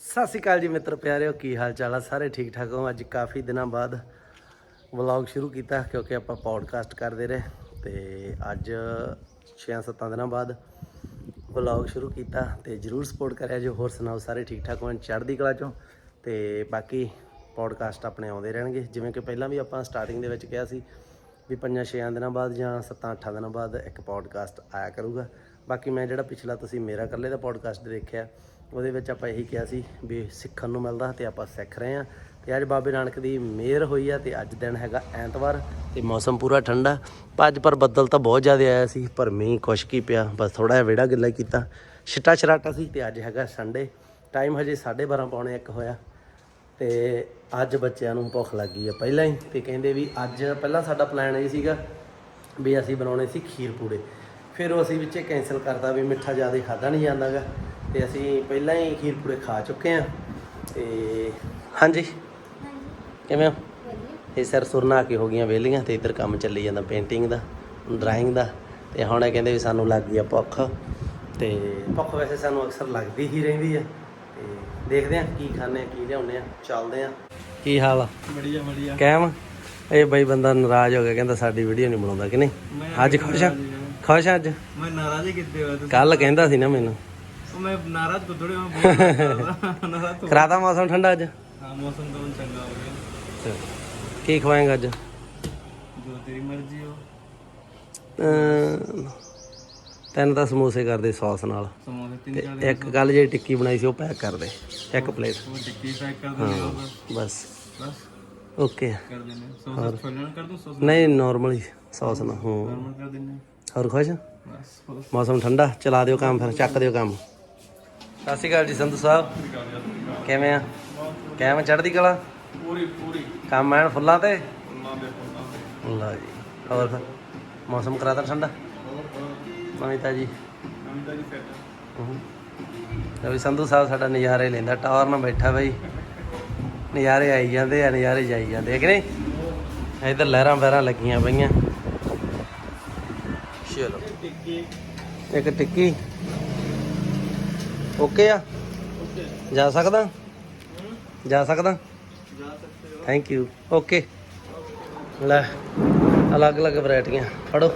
ਸਤਿ ਸ਼੍ਰੀ ਅਕਾਲ ਜੀ ਮਿੱਤਰ ਪਿਆਰਿਓ, ਕੀ ਹਾਲ ਚਾਲ ਆ? ਸਾਰੇ ਠੀਕ ਠਾਕ ਹੋ? ਅੱਜ ਕਾਫੀ ਦਿਨਾਂ ਬਾਅਦ ਵਲੌਗ ਸ਼ੁਰੂ ਕੀਤਾ ਕਿਉਂਕਿ ਆਪਾਂ ਪੌਡਕਾਸਟ ਕਰਦੇ ਰਹੇ ਤੇ ਅੱਜ 6-7 ਦਿਨਾਂ ਬਾਅਦ ਵਲੌਗ ਸ਼ੁਰੂ ਕੀਤਾ ਤੇ ਜਰੂਰ ਸਪੋਰਟ ਕਰਿਆ ਜੋ ਹੋਰ ਸੁਣਾਓ, ਸਾਰੇ ਠੀਕ ਠਾਕ ਹੋ ਚੜ੍ਹਦੀ ਕਲਾ ਚੋਂ ਤੇ ਬਾਕੀ ਪੌਡਕਾਸਟ ਆਪਣੇ ਆਉਂਦੇ ਰਹਿਣਗੇ। ਜਿਵੇਂ ਕਿ ਪਹਿਲਾਂ ਵੀ ਆਪਾਂ ਸਟਾਰਟਿੰਗ ਦੇ ਵਿੱਚ ਕਿਹਾ ਸੀ ਵੀ ਪੰਜਾਂ ਛੇਆਂ ਦਿਨਾਂ ਬਾਅਦ ਜਾਂ ਸੱਤਾਂ ਅੱਠਾਂ ਦਿਨਾਂ ਬਾਅਦ ਇੱਕ ਪੌਡਕਾਸਟ ਆਇਆ ਕਰੂਗਾ। ਬਾਕੀ ਮੈਂ ਜਿਹੜਾ ਪਿਛਲਾ ਤੁਸੀਂ ਮੇਰਾ ਇਕੱਲੇ ਦਾ ਪੌਡਕਾਸਟ ਦੇਖਿਆ ਉਹਦੇ ਵਿੱਚ ਆਪਾਂ ਇਹੀ ਕਿਹਾ ਸੀ ਵੀ ਸਿੱਖਣ ਨੂੰ ਮਿਲਦਾ ਤੇ ਆਪਾਂ ਸਿੱਖ ਰਹੇ ਹਾਂ। ਤੇ ਅੱਜ ਬਾਬੇ ਨਾਨਕ ਦੀ ਮਿਹਰ ਹੋਈ ਆ ਤੇ ਅੱਜ ਦਿਨ ਹੈਗਾ ਐਤਵਾਰ ਤੇ ਮੌਸਮ ਪੂਰਾ ਠੰਡਾ। ਪਰ ਅੱਜ ਪਰ ਬੱਦਲ ਤਾਂ ਬਹੁਤ ਜ਼ਿਆਦਾ ਆਇਆ ਸੀ, ਪਰ ਮੀਂਹ ਖੁਸ਼ਕੀ ਪਿਆ, ਬਸ ਥੋੜਾ ਜਿਹਾ ਵਿਹੜਾ ਗਿੱਲਾ ਕੀਤਾ। ਛਿੱਟਾ ਛਰਾਟਾ ਸੀ ਤੇ ਅੱਜ ਹੈਗਾ ਸੰਡੇ ਟਾਈਮ ਹਜੇ 12:30 ਪੌਣੇ 1 ਹੋਇਆ। ਤੇ ਅੱਜ ਬੱਚਿਆਂ ਨੂੰ ਭੁੱਖ ਲੱਗੀ ਆ ਪਹਿਲਾਂ ਹੀ ਤੇ ਕਹਿੰਦੇ ਵੀ ਅੱਜ ਪਹਿਲਾਂ ਸਾਡਾ ਪਲਾਨ ਇਹ ਸੀਗਾ ਵੀ ਅਸੀਂ ਬਣਾਉਣੇ ਸੀ ਖੀਰ ਪੂੜੇ। ਫਿਰ ਉਹ ਅਸੀਂ ਵਿੱਚੇ ਕੈਨਸਲ ਕਰਤਾ ਵੀ ਮਿੱਠਾ ਜ਼ਿਆਦਾ ਖਾਦਾ ਨਹੀਂ ਜਾਂਦਾਗਾ ਤੇ ਅਸੀਂ ਪਹਿਲਾਂ ਹੀ ਖੀਰ ਪੂੜੇ ਖਾ ਚੁੱਕੇ ਆ ਤੇ ਹਾਂਜੀ। ਕਿਵੇਂ ਹੋ? ਇਹ ਸਰ ਸੁਰਨਾ ਕੇ ਹੋ ਗਈਆਂ ਵਿਹਲੀਆਂ ਤੇ ਇੱਧਰ ਕੰਮ ਚੱਲੀ ਜਾਂਦਾ ਪੇਂਟਿੰਗ ਦਾ ਡਰਾਇੰਗ ਦਾ। ਤੇ ਹੁਣ ਇਹ ਕਹਿੰਦੇ ਵੀ ਸਾਨੂੰ ਲੱਗ ਗਈ ਆ ਭੁੱਖ। ਤੇ ਭੁੱਖ ਵੈਸੇ ਸਾਨੂੰ ਅਕਸਰ ਲੱਗਦੀ ਹੀ ਰਹਿੰਦੀ ਆ। ਤੇ ਦੇਖਦੇ ਆ ਕੀ ਖਾਣੇ ਆ ਕੀ ਲਿਆਉਣੇ ਆ ਚੱਲਦੇ ਆ ਕੀ ਹਾਲ ਆ? ਬੜੀਆ ਬੜੀਆ ਕਹਿਮ ਇਹ ਬਈ ਬੰਦਾ ਨਾਰਾਜ਼ ਹੋ ਗਿਆ ਕਹਿੰਦਾ ਸਾਡੀ ਵੀਡੀਓ ਨਹੀਂ ਬਣਾਉਂਦਾ ਕਿ ਨਹੀਂ? ਅੱਜ ਖੁਸ਼ ਆ? ਖੁਸ਼ ਆ ਅੱਜ? ਮੈਂ ਨਾਰਾਜ਼ ਹੀ ਕਿੱਦੇ ਹੋਇਆ ਕੱਲ ਕਹਿੰਦਾ ਸੀ ਨਾ ਮੈਨੂੰ। ਮੈਂ ਨਾਰਾਜ਼ ਕੋ ਥੋੜੇ ਮੈਂ ਨਾਰਾਜ਼ ਤੋਂ ਕਰਾਤਾ ਮੌਸਮ ਠੰਡਾ ਅੱਜ? ਹਾਂ ਮੌਸਮ ਤਾਂ ਹੁਣ ਚੰਗਾ ਹੋ ਗਿਆ। ਕੀ ਖਵਾਏਗਾ ਅੱਜ? ਜੋ ਤੇਰੀ ਮਰਜ਼ੀ ਹੋ ਅਮ, ਤੈਨੂੰ ਤਾਂ ਸਮੋਸੇ ਕਰਦੇ ਸੌਸ ਨਾਲ। ਸਮੋਸੇ ਤਿੰਨ ਤੇ ਚਾਰ ਇੱਕ ਕੱਲ ਜਿਹੜੀ ਟਿੱਕੀ ਬਣਾਈ ਸੀ ਉਹ ਪੈਕ ਕਰ ਦੇ। ਇੱਕ ਪਲੇਟ। ਉਹ ਟਿੱਕੀ ਪੈਕ ਕਰ ਹੋ ਬਸ। ਬਸ। ਓਕੇ। ਕਰ ਦਿੰਦੇ ਸੌਸ ਛੋਲੇ ਕਰ ਦੂੰ ਸੌਸ ਨਹੀਂ ਨਾਰਮਲ ਹੀ ਸੌਸ ਨਾਲ ਹੂੰ। ਨਾਰਮਲ ਕਰ ਦਿੰਦੇ ਹੋਰ ਖੁਸ਼? ਮੌਸਮ ਠੰਡਾ ਚਲਾ ਦਿਓ ਕੰਮ ਫਿਰ ਚੱਕ ਦਿਓ ਕੰਮ। ਸਤਿ ਸ਼੍ਰੀ ਅਕਾਲ ਜੀ ਸੰਧੂ ਸਾਹਿਬ। ਕਿਵੇਂ ਆ? ਕਿਵੇਂ ਚੜ੍ਹਦੀ ਕਲਾ? ਪੂਰੀ ਪੂਰੀ। ਕੰਮ ਐਨ ਫੁੱਲਾਂ ਤੇ? ਲਓ ਜੀ ਹੋਰ ਫਿਰ? ਮੌਸਮ ਕਰਾਤਾ ਠੰਡਾ? ਨਵੀਤਾ ਜੀ। ਅਮਿਤਾ ਜੀ ਸੈਟ ਸੰਧੂ ਸਾਹਿਬ ਸਾਡਾ ਨਜ਼ਾਰੇ ਲੈਂਦਾ ਟਾਵਰ ਨਾਲ ਬੈਠਾ ਬਈ। ਨਜ਼ਾਰੇ ਆਈ ਜਾਂਦੇ ਆ ਨਜ਼ਾਰੇ ਜਾਈ ਜਾਂਦੇ ਆ ਕਿ ਨਹੀਂ? ਇਧਰ ਲਹਿਰਾਂ ਬਹਿਰਾਂ ਲੱਗੀਆਂ ਪਈਆਂ। ਚਲੋ। ਟਿੱਕੀ। ਇੱਕ ਟਿੱਕੀ। ਓਕੇ ਆ? ਜਾ ਸਕਦਾ? ਜਾ ਸਕਦਾ? ਜਾ ਸਕਦੇ ਹੋ। Thank you okay. ਲੈ ਅਲੱਗ-ਅਲੱਗ ਵੈਰਾਈਟੀਆਂ। ਫੜੋ।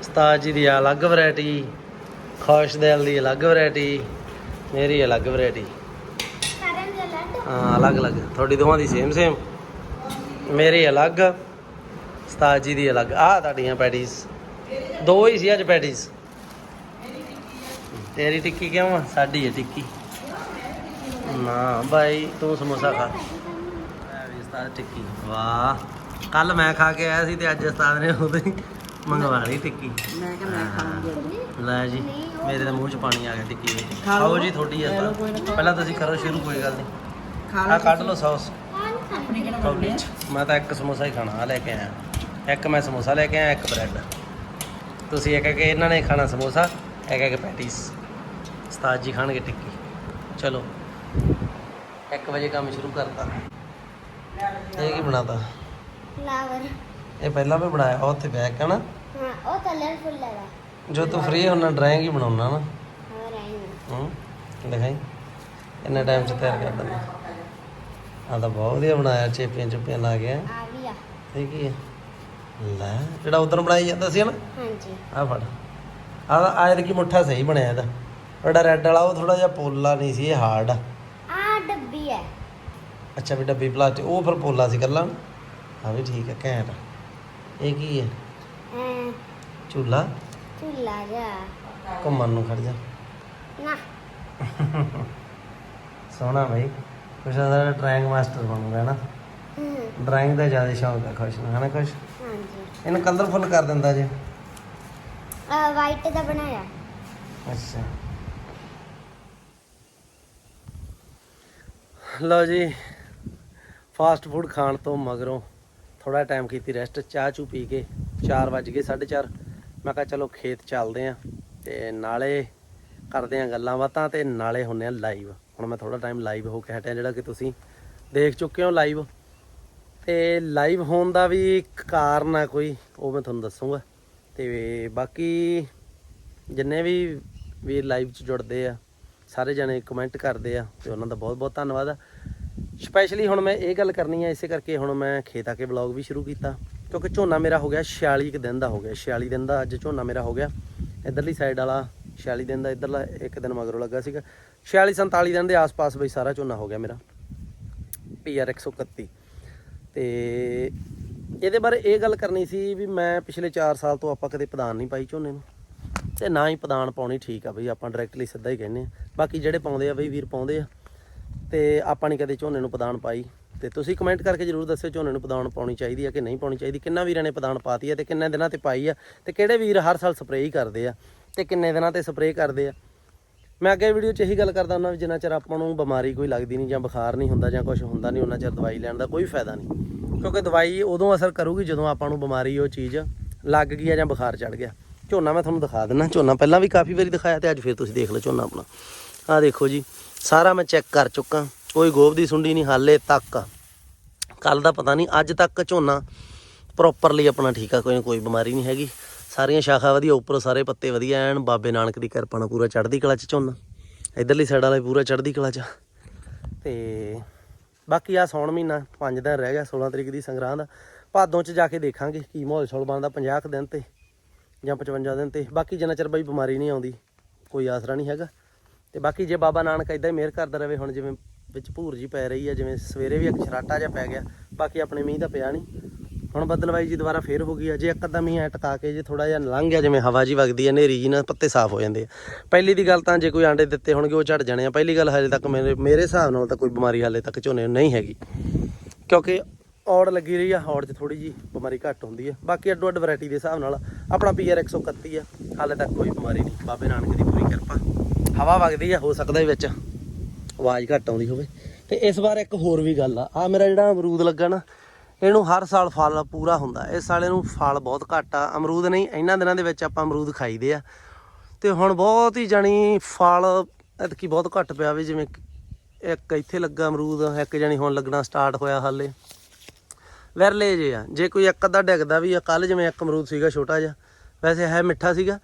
ਉਸਤਾਦ ਜੀ ਦੀ ਅਲੱਗ ਵੈਰਾਈਟੀ ਖੁਸ਼ ਦਿਲ ਦੀ ਅਲੱਗ ਵੈਰਾਈਟੀ ਮੇਰੀ ਅਲੱਗ ਵੈਰਾਈਟੀ। ਹਾਂ ਅਲੱਗ-ਅਲੱਗ। ਤੁਹਾਡੀ ਦੋਵਾਂ ਦੀ ਸੇਮ ਸੇਮ ਮੇਰੀ ਅਲੱਗ ਉਸਤਾਦ ਜੀ ਦੀ ਅਲੱਗ। ਆਹ ਤੁਹਾਡੀਆਂ ਪੈਟੀਜ਼ ਦੋ ਹੀ ਸੀ ਅੱਜ ਪੈਟੀਜ਼ ਤੇਰੀ ਟਿੱਕੀ ਕਿਉਂ ਆ? ਸਾਡੀ ਹੈ ਟਿੱਕੀ। ਨਾ ਭਾਈ ਤੂੰ ਸਮੋਸਾ ਖਾ। ਲੈ ਵੀ ਉਸਤਾਦ ਟਿੱਕੀ। ਵਾਹ। ਕੱਲ ਮੈਂ ਖਾ ਕੇ ਆਇਆ ਸੀ ਤੇ ਅੱਜ ਉਸਤਾਦ ਨੇ ਉਹਦੇ ਮੰਗਵਾ ਲਈ ਟਿੱਕੀ। ਮੈਂ ਕਿਹਾ ਮੈਂ ਖਾਵਾਂਗੀ ਲੈ ਜੀ ਮੇਰੇ ਤਾਂ ਮੂੰਹ 'ਚ ਪਾਣੀ ਆ ਗਿਆ ਟਿੱਕੀ ਵਿੱਚ। ਖਾਓ ਜੀ ਤੁਹਾਡੀ ਆ ਤਾਂ ਪਹਿਲਾਂ ਤੁਸੀਂ ਕਰੋ ਸ਼ੁਰੂ ਕੋਈ ਗੱਲ ਨਹੀਂ। ਖਾ ਆ ਕੱਢ ਲਓ ਸੌਸ। ਆਪਣੀ ਕਿਹੜਾ ਮੈਂ ਤਾਂ ਇੱਕ ਸਮੋਸਾ ਹੀ ਖਾਣਾ ਆ ਲੈ ਕੇ ਆਇਆ। ਇੱਕ ਮੈਂ ਸਮੋਸਾ ਲੈ ਕੇ ਆਇਆ ਇੱਕ ਬ੍ਰੈਡ। ਤੁਸੀਂ ਇੱਕ ਇੱਕ ਇਹਨਾਂ ਨੇ ਖਾਣਾ ਸਮੋਸਾ ਇੱਕ ਇੱਕ ਪੈਟੀਸ। ਉਸਤਾਦ ਜੀ ਖਾਣਗੇ ਟਿੱਕੀ। ਚਲੋ। 1 ਵਜੇ ਕੰਮ ਸ਼ੁਰੂ ਕਰਤਾ। ਇਹ ਕੀ ਬਣਾਤਾ? ਫਲਾਵਰ। ਇਹ ਪਹਿਲਾਂ ਵੀ ਬਣਾਇਆ ਉਹ ਉੱਥੇ ਬੈਕ ਹੈ ਨਾ? ਹਾਂ ਉਹ ਕਲਰਫੁਲ ਲਗਾ ਜੋ ਤੂੰ ਫ੍ਰੀ ਹੁੰਨਾ ਡਰਾਇੰਗ ਹੀ ਬਣਾਉਣਾ ਨਾ। ਆਈ ਨਾ ਹੂੰ ਦਿਖਾਈ। ਇੰਨਾ ਟਾਈਮ ਚ ਤਿਆਰ ਕਰ ਦਿੰਦਾ। ਆ ਤਾਂ ਬਹੁਤ ਵਧੀਆ ਬਣਾਇਆ ਚੇਪੀਆਂ ਚੁੱਪੀਆਂ ਲਾ ਗਿਆ ਆ ਵੀ ਆ। ਇਹ ਕੀ ਹੈ ਲੈ ਜਿਹੜਾ ਉਧਰ ਬਣਾਈ ਜਾਂਦਾ ਸੀ ਨਾ? ਹਾਂਜੀ। ਆ ਫੜ। ਆ ਆਇਤ ਕੀ ਮੁੱਠਾ ਸਹੀ ਬਣਿਆ ਇਹਦਾ। ਜਿਹੜਾ ਰੈੱਡ ਵਾਲਾ ਉਹ ਥੋੜਾ ਜਿਹਾ ਪੋਲਾ ਨਹੀਂ ਸੀ ਇਹ ਹਾਰਡ ਆ ਆ ਡੱਬੀ ਹੈ। ਅੱਛਾ ਵੀ ਡੱਬੀ ਪਲਾਸਟਿਕ ਉਹ ਫਿਰ ਪੋਲਾ ਸੀ ਕੱਲਾ। ਹਾਂ ਵੀ ਠੀਕ ਹੈ ਘੈਂਟ। ਇਹ ਕੀ ਹੈ? ਐ। ਝੂਲਾ। ਝੂਲਾ ਜਾ ਘੁੰਮਣ ਨੂੰ ਖੜ ਜਾ। ਨਾ। ਸੋਹਣਾ ਬਈ। ਕੁਛ ਦਾ ਡਰਾਇੰਗ ਮਾਸਟਰ ਬਣੂਗਾ ਨਾ? ਹਮ, ਡਰਾਇੰਗ ਦਾ ਜ਼ਿਆਦਾ ਸ਼ੌਂਕ ਹੈ ਖੁਸ਼ ਨੂੰ ਹੈ ਨਾ ਖੁਸ਼? ਹਾਂਜੀ। ਇਹਨੂੰ ਕਲਰਫੁਲ ਕਰ ਦਿੰਦਾ ਜੇ। ਆ ਵਾਈਟ ਦਾ ਬਣਾਇਆ। ਅੱਛਾ। ਲਓ ਜੀ ਫਾਸਟ ਫੂਡ ਖਾਣ ਤੋਂ ਮਗਰੋਂ ਥੋੜਾ ਟਾਈਮ ਕੀਤੀ ਰੈਸਟ ਚਾਹ ਚੂ ਪੀ ਕੇ 4 ਵੱਜ ਗਏ 4:30 ਮੈਂ ਕਿਹਾ ਚਲੋ ਖੇਤ ਚੱਲਦੇ ਆਂ ਤੇ ਨਾਲੇ ਕਰਦੇ ਆਂ ਗੱਲਾਂ ਬਾਤਾਂ ਤੇ ਨਾਲੇ ਹੁੰਨੇ ਆ ਲਾਈਵ ਹੁਣ ਮੈਂ ਥੋੜਾ ਟਾਈਮ ਲਾਈਵ ਹੋ ਕੇ ਹਟਿਆ, ਜਿਹੜਾ ਕਿ ਤੁਸੀਂ ਦੇਖ ਚੁੱਕੇ ਹੋ ਲਾਈਵ ਤੇ ਲਾਈਵ ਹੋਣ ਦਾ ਵੀ ਕਾਰਨ ਆ ਕੋਈ, ਉਹ ਮੈਂ ਤੁਹਾਨੂੰ ਦੱਸੂਗਾ। ਤੇ ਬਾਕੀ ਜਿੰਨੇ ਵੀ ਵੀਰ ਲਾਈਵ 'ਚ ਜੁੜਦੇ ਆ ਸਾਰੇ ਜਣੇ ਕਮੈਂਟ ਕਰਦੇ ਆ ਤੇ ਉਹਨਾਂ ਦਾ ਬਹੁਤ ਬਹੁਤ ਧੰਨਵਾਦ ਆ। ਸਪੈਸ਼ਲੀ ਹੁਣ ਮੈਂ ਇਹ ਗੱਲ ਕਰਨੀ ਆ, ਇਸੇ ਕਰਕੇ ਹੁਣ ਮੈਂ ਖੇਤ ਆ ਕੇ ਵਲੌਗ ਵੀ ਸ਼ੁਰੂ ਕੀਤਾ। ਕਿਉਂਕਿ ਝੋਨਾ ਮੇਰਾ ਹੋ ਗਿਆ 46 ਕੁ ਦਿਨ ਦਾ ਹੋ ਗਿਆ 46 ਦਿਨ ਦਾ ਅੱਜ ਝੋਨਾ ਮੇਰਾ ਹੋ ਗਿਆ। ਇਧਰਲੀ ਸਾਈਡ ਵਾਲਾ 46 ਦਿਨ ਦਾ, ਇਧਰਲਾ ਇੱਕ ਦਿਨ ਮਗਰੋਂ ਲੱਗਾ ਸੀਗਾ। 46 47 ਦਿਨ ਦੇ ਆਸ-ਪਾਸ ਬਈ ਸਾਰਾ ਝੋਨਾ ਹੋ ਗਿਆ ਮੇਰਾ। ਪੀਆਰ 131 ਤੇ ਇਹਦੇ ਬਾਰੇ ਇਹ ਗੱਲ ਕਰਨੀ ਸੀ ਵੀ ਮੈਂ ਪਿਛਲੇ 4 ਸਾਲ ਤੋਂ ਆਪਾਂ ਕਦੇ ਪ੍ਰਧਾਨ ਨਹੀਂ ਪਾਈ ਝੋਨੇ ਨੂੰ। ਤੇ ਨਾ ਹੀ ਪਦਾਨ ਪਾਉਣੀ ਠੀਕ ਆ ਬਈ, ਆਪਾਂ ਡਾਇਰੈਕਟਲੀ ਸਿੱਧਾ ਹੀ ਕਹਿੰਦੇ ਆ। ਬਾਕੀ ਜਿਹੜੇ ਪਾਉਂਦੇ ਆ ਬਈ ਵੀਰ ਪਾਉਂਦੇ ਆ। ਤੇ ਆਪਾਂ ਨਹੀਂ ਕਦੇ ਝੋਨੇ ਨੂੰ ਪਦਾਨ ਪਾਈ। ਤੇ ਤੁਸੀਂ ਕਮੈਂਟ ਕਰਕੇ ਜਰੂਰ ਦੱਸਿਓ ਝੋਨੇ ਨੂੰ ਪਦਾਨ ਪਾਉਣੀ ਚਾਹੀਦੀ ਆ ਕਿ ਨਹੀਂ ਪਾਉਣੀ ਚਾਹੀਦੀ। ਕਿੰਨਾ ਵੀਰਾਂ ਨੇ ਪਦਾਨ ਪਾਤੀ ਆ ਤੇ ਕਿੰਨੇ ਦਿਨਾਂ ਤੇ ਪਾਈ ਆ। ਤੇ ਕਿਹੜੇ ਵੀਰ ਹਰ ਸਾਲ ਸਪਰੇਅ ਹੀ ਕਰਦੇ ਆ। ਤੇ ਕਿੰਨੇ ਦਿਨਾਂ ਤੇ ਸਪਰੇਅ ਕਰਦੇ ਆ। ਮੈਂ ਅੱਗੇ ਵੀਡੀਓ 'ਚ ਇਹੀ ਗੱਲ ਕਰਦਾ ਹੁੰਦਾ ਵੀ ਜਿੰਨਾ ਚਿਰ ਆਪਾਂ ਨੂੰ ਬਿਮਾਰੀ ਕੋਈ ਲੱਗਦੀ ਨਹੀਂ ਜਾਂ ਬੁਖਾਰ ਨਹੀਂ ਹੁੰਦਾ ਜਾਂ ਕੁਝ ਹੁੰਦਾ ਨਹੀਂ, ਉਹਨਾਂ ਚਿਰ ਦਵਾਈ ਲੈਣ ਦਾ ਕੋਈ ਫਾਇਦਾ ਨਹੀਂ। ਕਿਉਂਕਿ ਦਵਾਈ ਉਦੋਂ ਅਸਰ ਕਰੂਗੀ ਜਦੋਂ ਆਪਾਂ ਨੂੰ ਬਿਮਾਰੀ ਉਹ ਚੀਜ਼ ਲੱਗ ਗਈ ਆ ਜਾਂ ਬੁਖਾਰ ਚੜ ਗਿਆ। ਝੋਨਾ ਮੈਂ ਤੁਹਾਨੂੰ ਦਿਖਾ ਦਿੰਦਾ, ਝੋਨਾ ਪਹਿਲਾਂ ਵੀ ਕਾਫੀ ਵਾਰੀ ਦਿਖਾਇਆ ਤੇ ਅੱਜ ਫਿਰ ਤੁਸੀਂ ਦੇਖ ਲਓ ਝੋਨਾ ਆਪਣਾ। ਆਹ ਦੇਖੋ ਜੀ, ਸਾਰਾ ਮੈਂ ਚੈੱਕ ਕਰ ਚੁੱਕਾ, ਕੋਈ ਗੋਬ ਦੀ ਸੁੰਡੀ ਨਹੀਂ ਹਾਲੇ ਤੱਕ। ਕੱਲ ਦਾ ਪਤਾ ਨਹੀਂ, ਅੱਜ ਤੱਕ ਝੋਨਾ ਪ੍ਰੋਪਰਲੀ ਆਪਣਾ ਠੀਕ ਆ, ਕੋਈ ਕੋਈ ਬਿਮਾਰੀ ਨਹੀਂ ਹੈਗੀ। ਸਾਰੀਆਂ ਸ਼ਾਖਾ ਵਧੀਆ, ਉੱਪਰ ਸਾਰੇ ਪੱਤੇ ਵਧੀਆ ਐਨ, ਬਾਬੇ ਨਾਨਕ ਦੀ ਕਿਰਪਾ ਨਾਲ ਪੂਰਾ ਚੜ੍ਹਦੀ ਕਲਾ ਚ ਝੋਨਾ। ਇਧਰਲੀ ਸਾਈਡ ਵਾਲਾ ਪੂਰਾ ਚੜ੍ਹਦੀ ਕਲਾ ਚ ਤੇ ਬਾਕੀ ਆ ਸੌਣ ਮਹੀਨਾ 5 ਦਿਨ ਰਹਿ ਗਿਆ 16 ਤਰੀਕ ਦੀ ਸੰਗਰਾਂ ਦਾ ਭਾਦੋਂ ਚ ਜਾ ਕੇ ਦੇਖਾਂਗੇ ਕੀ ਮਾਹੌਲ ਸੌਲ ਬਣਦਾ 50 ਕੁ ਦਿਨ ਤੇ। ਜਾਂ 55 ਦਿਨ ਤੇ। ਬਾਕੀ ਜਿੰਨਾ ਚਿਰ ਬਾਈ ਬਿਮਾਰੀ ਨਹੀਂ ਆਉਂਦੀ, ਕੋਈ ਆਸਰਾ ਨਹੀਂ ਹੈਗਾ। ਤੇ ਬਾਕੀ ਜੇ ਬਾਬਾ ਨਾਨਕ ਇਦਾਂ ਹੀ ਮਿਹਰ ਕਰਦਾ ਰਹੇ, ਹੁਣ ਜਿਵੇਂ ਵਿੱਚ ਭੂਰ ਜੀ ਪੈ ਰਹੀ ਆ, ਜਿਵੇਂ ਸਵੇਰੇ ਵੀ ਇੱਕ ਛਰਾਟਾ ਜਿਹਾ ਪੈ ਗਿਆ, ਬਾਕੀ ਆਪਣੇ ਮੀਂਹ ਤਾਂ ਪਿਆ ਨਹੀਂ। ਹੁਣ ਬੱਦਲਵਾਈ ਜੀ ਦੁਬਾਰਾ ਫੇਰ ਹੋ ਗਈ ਆ, ਜੇ ਇੱਕ ਅੱਧਾ ਮੀਂਹ ਐ ਟਕਾ ਕੇ ਜੇ ਥੋੜਾ ਜਿਹਾ ਲੰਘ ਗਿਆ, ਜਿਵੇਂ ਹਵਾ ਜੀ ਵਗਦੀ ਆ ਨੇਰੀ ਜੀ ਨਾਲ ਪੱਤੇ ਸਾਫ਼ ਹੋ ਜਾਂਦੇ ਆ। ਪਹਿਲੀ ਦੀ ਗੱਲ ਤਾਂ ਜੇ ਕੋਈ ਆਂਡੇ ਦਿੱਤੇ ਹੋਣਗੇ, ਉਹ ਝੜ ਜਾਣੇ ਆ। ਪਹਿਲੀ ਗੱਲ ਹਜੇ ਤੱਕ ਮੇਰੇ ਮੇਰੇ ਹਿਸਾਬ ਨਾਲ ਤਾਂ ਕੋਈ ਬਿਮਾਰੀ ਹਾਲੇ ਤੱਕ ਝੋਨੇ ਨੂੰ ਨਹੀਂ ਹੈਗੀ। ਕਿਉਂਕਿ ਔੜ ਲੱਗੀ ਰਹੀ ਆ, ਔੜ 'ਚ ਥੋੜੀ ਜੀ ਬਿਮਾਰੀ ਘੱਟ ਹੁੰਦੀ ਆ। ਬਾਕੀ ਅੱਡੋ ਅੱਡ ਵੈਰਾਈਟੀ ਦੇ ਹਿਸਾਬ ਨਾਲ ਆਪਣਾ ਪੀਆਰ 131 ਆ, ਹਾਲੇ ਤੱਕ ਕੋਈ ਬਿਮਾਰੀ ਨਹੀਂ। ਬਾਬੇ ਨਾਨਕ ਦੀ ਪੂਰੀ ਕਿਰਪਾ। ਹਵਾ ਵਗਦੀ ਆ, ਹੋ ਸਕਦਾ ਵਿੱਚ ਆਵਾਜ਼ ਘੱਟ ਆਉਂਦੀ ਹੋਵੇ। ਤੇ ਇਸ ਵਾਰ ਇੱਕ ਹੋਰ ਵੀ ਗੱਲ ਆ ਆ ਮੇਰਾ ਜਿਹੜਾ ਅਮਰੂਦ ਲੱਗਾ ਨਾ, ਇਹਨੂੰ ਹਰ ਸਾਲ ਫਲ ਪੂਰਾ ਹੁੰਦਾ। ਇਸ ਸਾਲ ਇਹਨੂੰ ਫਲ ਬਹੁਤ ਘੱਟ ਆ। ਅਮਰੂਦ ਨਹੀਂ, ਇਹਨਾਂ ਦਿਨਾਂ ਦੇ ਵਿੱਚ ਆਪਾਂ ਅਮਰੂਦ ਖਾਈਦੇ ਆ। ਤੇ ਹੁਣ ਬਹੁਤ ਹੀ ਜਾਣੀ ਫਲ ਐਤਕੀ ਬਹੁਤ ਘੱਟ ਪਿਆ ਵੀ, ਜਿਵੇਂ ਇੱਕ ਇੱਥੇ ਲੱਗਾ ਅਮਰੂਦ, ਇੱਕ ਜਾਣੀ ਹੁਣ ਲੱਗਣਾ ਸਟਾਰਟ ਹੋਇਆ ਹਾਲੇ। ਵਿਰਲੇ ਜੇ ਆ। ਜੇ ਕੋਈ ਇੱਕ ਅੱਧਾ ਡਿੱਗਦਾ ਵੀ ਆ ਕੱਲ ਜਿਵੇਂ ਇੱਕ ਅਮਰੂਦ ਸੀਗਾ ਛੋਟਾ ਜਿਹਾ, ਵੈਸੇ ਹੈ ਮਿੱਠਾ ਸੀਗਾ।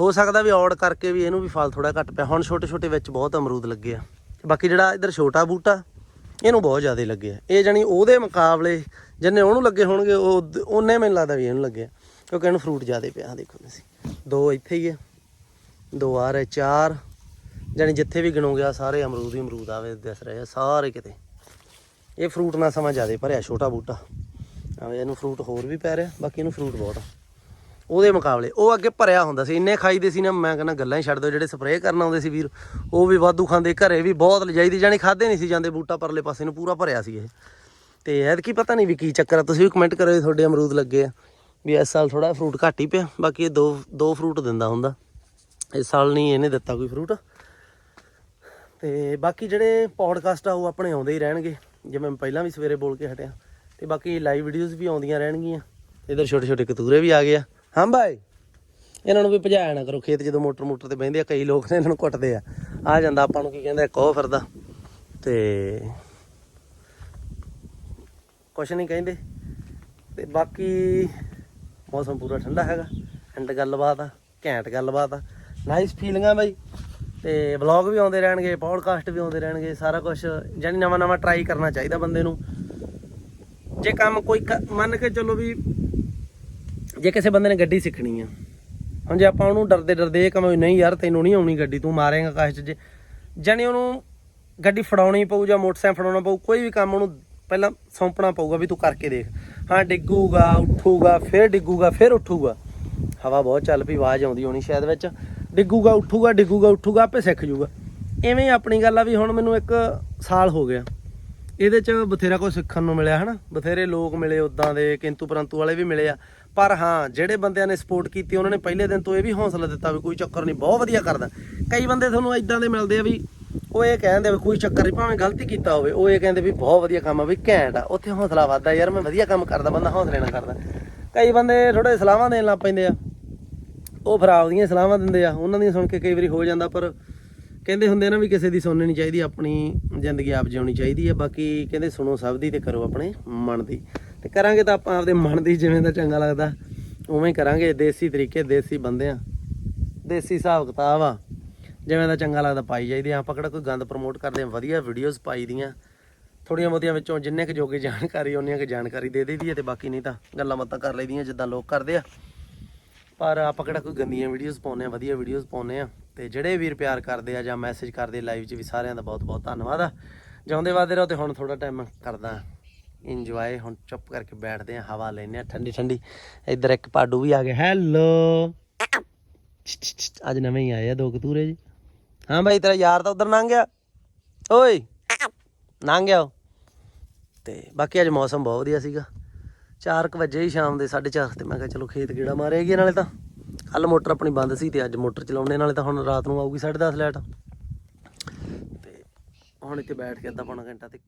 ਹੋ ਸਕਦਾ ਵੀ ਔੜ ਕਰਕੇ ਵੀ ਇਹਨੂੰ ਵੀ ਫਲ ਥੋੜਾ ਘੱਟ ਪਿਆ। ਹੁਣ ਛੋਟੇ ਛੋਟੇ ਵਿੱਚ ਬਹੁਤ ਅਮਰੂਦ ਲੱਗੇ ਆ। ਬਾਕੀ ਜਿਹੜਾ ਇਧਰ ਛੋਟਾ ਬੂਟਾ, ਇਹਨੂੰ ਬਹੁਤ ਜ਼ਿਆਦਾ ਲੱਗੇ ਆ। ਇਹ ਜਾਨੀ ਉਹਦੇ ਮੁਕਾਬਲੇ ਜਿੰਨੇ ਉਹਨੂੰ ਲੱਗੇ ਹੋਣਗੇ, ਉਹ ਉਹਨੇ ਮੈਨੂੰ ਲੱਗਦਾ ਵੀ ਇਹਨੂੰ ਲੱਗੇ ਆ। ਕਿਉਂਕਿ ਇਹਨੂੰ ਫਰੂਟ ਜ਼ਿਆਦਾ ਪਿਆ। ਦੇਖੋ ਤੁਸੀਂ। ਦੋ ਇੱਥੇ ਹੀ ਆ। ਦੋ ਆ ਰਹੇ, ਚਾਰ। ਜਾਨੀ ਜਿੱਥੇ ਵੀ ਗਿਣੋਗੇ ਆ ਸਾਰੇ ਅਮਰੂਦ ਹੀ ਅਮਰੂਦ ਆਵੇ, ਦਿਸ ਰਹੇ ਆ ਸਾਰੇ ਕਿਤੇ। ਇਹ ਫਰੂਟ ਨਾਲ ਸਮਾਂ ਜ਼ਿਆਦਾ ਭਰਿਆ, ਛੋਟਾ ਬੂਟਾ। ਆਵੇ ਇਹਨੂੰ ਫਰੂਟ ਹੋਰ ਵੀ ਪੈ ਰਿਹਾ, ਬਾਕੀ ਇਹਨੂੰ ਫਰੂਟ ਬਹੁਤ ਆ। ਉਹਦੇ ਮੁਕਾਬਲੇ, ਉਹ ਅੱਗੇ ਭਰਿਆ ਹੁੰਦਾ ਸੀ, ਇੰਨੇ ਖਾਈਦੇ ਸੀ ਨਾ, ਮੈਂ ਕਹਿੰਦਾ ਗੱਲਾਂ ਹੀ ਛੱਡ ਦਿਓ, ਜਿਹੜੇ ਸਪਰੇਅ ਕਰਨ ਆਉਂਦੇ ਸੀ ਵੀਰ, ਉਹ ਵੀ ਵਾਧੂ ਖਾਂਦੇ, ਘਰੇ ਵੀ ਬਹੁਤ ਲਿਜਾਈਦੀ, ਜਾਣੀ ਖਾਦੇ ਨਹੀਂ ਸੀ ਜਾਂਦੇ, ਬੂਟਾ ਪਰਲੇ ਪਾਸੇ ਨੂੰ ਪੂਰਾ ਭਰਿਆ ਸੀ ਇਹ। ਤੇ ਐਤਕੀ ਪਤਾ ਨਹੀਂ ਵੀ ਕੀ ਚੱਕਰ ਆ, ਤੁਸੀਂ ਵੀ ਕਮੈਂਟ ਕਰੋ ਤੁਹਾਡੇ ਅਮਰੂਦ ਲੱਗੇ ਆ। ਵੀ ਇਸ ਸਾਲ ਥੋੜਾ ਫਰੂਟ ਘੱਟ ਹੀ ਪਿਆ, ਬਾਕੀ ਇਹ ਦੋ ਦੋ ਫਰੂਟ ਦਿੰਦਾ ਹੁੰਦਾ। ਇਸ ਸਾਲ ਨਹੀਂ ਇਹਨੇ ਦਿੱਤਾ ਕੋਈ ਫਰੂਟ ਤੇ ਬਾਕੀ ਜਿਹੜੇ ਪੌਡਕਾਸਟ ਆ, ਉਹ ਆਪਣੇ ਆਉਂਦੇ ਹੀ ਰਹਿਣਗੇ। ਜਿਵੇਂ ਮੈਂ ਪਹਿਲਾਂ ਵੀ ਸਵੇਰੇ ਬੋਲ ਕੇ ਹਟਿਆ। ਤੇ ਬਾਕੀ ਲਾਈਵ ਵੀਡੀਓਜ਼ ਵੀ ਆਉਂਦੀਆਂ ਰਹਿਣਗੀਆਂ। ਇਧਰ ਛੋਟੇ ਛੋਟੇ ਕਤੂਰੇ ਵੀ ਆ ਗਏ ਆ। ਹਾਂ ਬਾਈ ਇਹਨਾਂ ਨੂੰ ਵੀ ਭਜਾਇਆ ਨਾ ਕਰੋ। ਖੇਤ ਜਦੋਂ ਮੋਟਰ ਮੋਟਰ ਤੇ ਬਹਿੰਦੇ ਆ, ਕਈ ਲੋਕ ਨੇ ਇਹਨਾਂ ਨੂੰ ਕੁੱਟਦੇ ਆ। ਆ ਜਾਂਦਾ ਆਪਾਂ ਨੂੰ ਕੀ ਕਹਿੰਦਾ ਇੱਕ ਉਹ ਫਿਰਦਾ। ਤੇ ਕੁਛ ਨਹੀਂ ਕਹਿੰਦੇ। ਤੇ ਬਾਕੀ ਮੌਸਮ ਪੂਰਾ ਠੰਡਾ ਹੈਗਾ। ਐਂਡ ਗੱਲਬਾਤ ਆ, ਘੈਂਟ ਗੱਲਬਾਤ ਆ। ਨਾਈਸ ਫੀਲਿੰਗਾਂ ਬਾਈ। ਤੇ ਵਲੌਗ ਵੀ ਆਉਂਦੇ ਰਹਿਣਗੇ ਪੌਡਕਾਸਟ ਵੀ ਆਉਂਦੇ ਰਹਿਣਗੇ, ਸਾਰਾ ਕੁਝ ਜਾਨੀ ਨਵਾਂ ਨਵਾਂ ਟਰਾਈ ਕਰਨਾ ਚਾਹੀਦਾ ਬੰਦੇ ਨੂੰ। ਜੇ ਕੰਮ ਕੋਈ ਕ- ਮੰਨ ਕੇ ਚੱਲੋ ਵੀ ਜੇ ਕਿਸੇ ਬੰਦੇ ਨੇ ਗੱਡੀ ਸਿੱਖਣੀ ਆ, ਹੁਣ ਜੇ ਆਪਾਂ ਉਹਨੂੰ ਡਰਦੇ ਡਰਦੇ ਇਹ ਕਹਾਂ ਨਹੀਂ ਯਾਰ ਤੈਨੂੰ ਨਹੀਂ ਆਉਣੀ ਗੱਡੀ, ਤੂੰ ਮਾਰੇਗਾ ਕਾਸ਼ ਚ ਜੇ। ਜਾਨੀ ਉਹਨੂੰ ਗੱਡੀ ਫੜਾਉਣੀ ਪਊ ਜਾਂ ਮੋਟਰਸਾਈਕਲ ਫੜਾਉਣਾ ਪਊ, ਕੋਈ ਵੀ ਕੰਮ ਉਹਨੂੰ ਪਹਿਲਾਂ ਸੌਂਪਣਾ ਪਊਗਾ ਵੀ ਤੂੰ ਕਰਕੇ ਦੇਖ। ਹਾਂ, ਡਿੱਗੂਗਾ, ਉੱਠੂਗਾ, ਫਿਰ ਡਿੱਗੂਗਾ, ਫਿਰ ਉੱਠੂਗਾ। ਹਵਾ ਬਹੁਤ ਚੱਲ ਪਈ, ਆਵਾਜ਼ ਆਉਂਦੀ ਹੋਣੀ ਸ਼ਾਇਦ ਵਿੱਚ। ਡਿੱਗੂਗਾ, ਉੱਠੂਗਾ ਡਿੱਗੂਗਾ, ਉੱਠੂਗਾ, ਆਪੇ ਸਿੱਖ ਜੂਗਾ। ਐਵੇਂ ਆਪਣੀ ਗੱਲ ਆ ਵੀ ਹੁਣ ਮੈਨੂੰ ਇੱਕ ਸਾਲ ਹੋ ਗਿਆ। ਇਹਦੇ ਚ ਬਥੇਰਾ ਕੁਝ ਸਿੱਖਣ ਨੂੰ ਮਿਲਿਆ, ਹਨਾ? ਬਥੇਰੇ ਲੋਕ ਮਿਲੇ ਉਦਾਂ ਦੇ ਕਿੰਤੂ ਪਰੰਤੂ ਵਾਲੇ ਵੀ ਮਿਲੇ ਆ। ਪਰ ਹਾਂ, ਜਿਹੜੇ ਬੰਦਿਆਂ ਨੇ ਸਪੋਰਟ ਕੀਤੀ, ਉਹਨਾਂ ਨੇ ਪਹਿਲੇ ਦਿਨ ਤੋਂ ਇਹ ਵੀ ਹੌਸਲਾ ਦਿੱਤਾ ਵੀ ਕੋਈ ਚੱਕਰ ਨਹੀਂ, ਬਹੁਤ ਵਧੀਆ ਕਰਦਾ। ਕਈ ਬੰਦੇ ਤੁਹਾਨੂੰ ਇਦਾਂ ਦੇ ਮਿਲਦੇ ਆ ਵੀ ਉਹ ਇਹ ਕਹਿੰਦੇ ਵੀ ਕੋਈ ਚੱਕਰ ਨਹੀਂ ਭਾਵੇਂ ਗਲਤੀ ਕੀਤਾ ਹੋਵੇ, ਉਹ ਇਹ ਕਹਿੰਦੇ ਵੀ ਬਹੁਤ ਵਧੀਆ ਕੰਮ ਆ, ਵੀ ਘੈਂਟ ਆ, ਉੱਥੇ ਹੌਸਲਾ ਵੱਧਦਾ ਯਾਰ, ਮੈਂ ਵਧੀਆ ਕੰਮ ਕਰਦਾ, ਬੰਦਾ ਹੌਸਲੇ ਨਾਲ ਕਰਦਾ। ਕਈ ਬੰਦੇ ਥੋੜੇ ਸਲਾਹਾਂ ਦੇਣ ਲੱਗ ਪੈਂਦੇ ਆ, ਉਹ ਫਿਰ ਆਪਦੀਆਂ ਸਲਾਹਾਂ ਦਿੰਦੇ ਆ, ਉਹਨਾਂ ਦੀਆਂ ਸੁਣ ਕੇ ਕਈ ਵਾਰੀ ਹੋ ਜਾਂਦਾ, ਪਰ ਕਹਿੰਦੇ ਹੁੰਦੇ ਨਾ ਵੀ ਕਿਸੇ ਦੀ ਸੁਣਨੀ ਨਹੀਂ ਚਾਹੀਦੀ, ਆਪਣੀ ਜ਼ਿੰਦਗੀ ਆਪ ਜਿਉਣੀ ਚਾਹੀਦੀ ਹੈ ਬਾਕੀ ਕਹਿੰਦੇ ਸੁਣੋ ਸਭ ਦੀ ਤੇ ਕਰੋ ਆਪਣੇ ਮਨ ਦੀ। ਤੇ ਕਰਾਂਗੇ ਤਾਂ ਆਪਾਂ ਆਪਦੇ ਮਨ ਦੀ ਜਿਵੇਂ ਦਾ ਚੰਗਾ ਲੱਗਦਾ, ਉਵੇਂ ਹੀ ਕਰਾਂਗੇ। ਦੇਸੀ ਤਰੀਕੇ, ਦੇਸੀ ਬੰਦੇ ਆ ਦੇਸੀ ਹਿਸਾਬ ਕਿਤਾਬ ਆ। ਜਿਵੇਂ ਦਾ ਚੰਗਾ ਲੱਗਦਾ ਪਾਈ ਜਾਈਦੀ ਆ। ਆਪਾਂ ਕਿਹੜਾ ਕੋਈ ਗੰਦ ਪ੍ਰਮੋਟ ਕਰਦੇ ਆ, ਵਧੀਆ ਵੀਡੀਓਜ਼ ਪਾਈ ਦੀਆਂ। ਥੋੜੀਆਂ ਬਹੁਤੀਆਂ ਵਿੱਚੋਂ ਜਿੰਨੇ ਕੁ ਜੋਗੇ ਜਾਣਕਾਰੀ ਉਹਨੀਆਂ ਕੁ ਜਾਣਕਾਰੀ ਦੇ ਦੇਈਦੀ ਹੈ ਤੇ ਬਾਕੀ ਨਹੀਂ ਤਾਂ ਗੱਲਾਂ ਬਾਤਾਂ ਕਰ ਲਈਦੀਆਂ ਜਿੱਦਾਂ ਲੋਕ ਕਰਦੇ ਆ। ਪਰ ਆਪਾਂ ਕਿਹੜਾ ਕੋਈ ਗੰਦੀਆਂ ਵੀਡੀਓਜ਼ ਪਾਉਂਦੇ ਆ, ਵਧੀਆ ਵੀਡੀਓਜ਼ ਪਾਉਂਦੇ ਆ। ਤੇ ਜਿਹੜੇ ਵੀਰ ਪਿਆਰ ਕਰਦੇ ਆ ਜਾਂ ਮੈਸੇਜ ਕਰਦੇ ਲਾਈਵ 'ਚ ਵੀ ਸਾਰਿਆਂ ਦਾ ਬਹੁਤ ਬਹੁਤ ਧੰਨਵਾਦ ਆ। ਜਿਉਂਦੇ ਵਾਦੇ ਰਹੋ ਤੇ ਹੁਣ ਥੋੜਾ ਟਾਈਮ ਕਰਦਾ ਇੰਜੋਏ ਹੁਣ ਚੁੱਪ ਕਰਕੇ ਬੈਠਦੇ ਆ ਹਵਾ ਲੈਨੇ ਆ ਠੰਡੀ ਠੰਡੀ। ਇੱਧਰ ਇੱਕ ਪਾਡੂ ਵੀ ਆ ਗਿਆ। ਹੈਲੋ ਅੱਜ ਨਵੇਂ ਹੀ ਆਏ ਆ ਦੋ ਕਤੂਰੇ ਜੀ। ਹਾਂ ਭਾਈ ਤੇਰਾ ਯਾਰ ਤਾਂ ਉਧਰ ਲੰਘ ਗਿਆ। ਓਏ, ਲੰਘ ਗਿਆ ਉਹ। ਤੇ ਬਾਕੀ ਅੱਜ ਮੌਸਮ ਬਹੁਤ ਵਧੀਆ ਸੀਗਾ। 4:00 ਵਜੇ ਹੀ ਸ਼ਾਮ ਦੇ 4:30 ਤੇ ਮੈਂ ਕਿਹਾ ਚਲੋ ਖੇਤ ਗੇੜਾ ਮਾਰਿਆ ਮਾਰੇਗੀ ਨਾਲੇ ਤਾਂ। ਕੱਲ ਮੋਟਰ ਆਪਣੀ ਬੰਦ ਸੀ ਤੇ ਅੱਜ ਮੋਟਰ ਚਲਾਉਣੇ ਨਾਲੇ ਤਾਂ ਹੁਣ ਰਾਤ ਨੂੰ ਆਊਗੀ 10:30 ਲਾਈਟ ਤੇ ਹੁਣ ਇੱਥੇ ਬੈਠ ਕੇ ਅੱਧਾ ਪੌਣਾ ਘੰਟਾ ਤੇ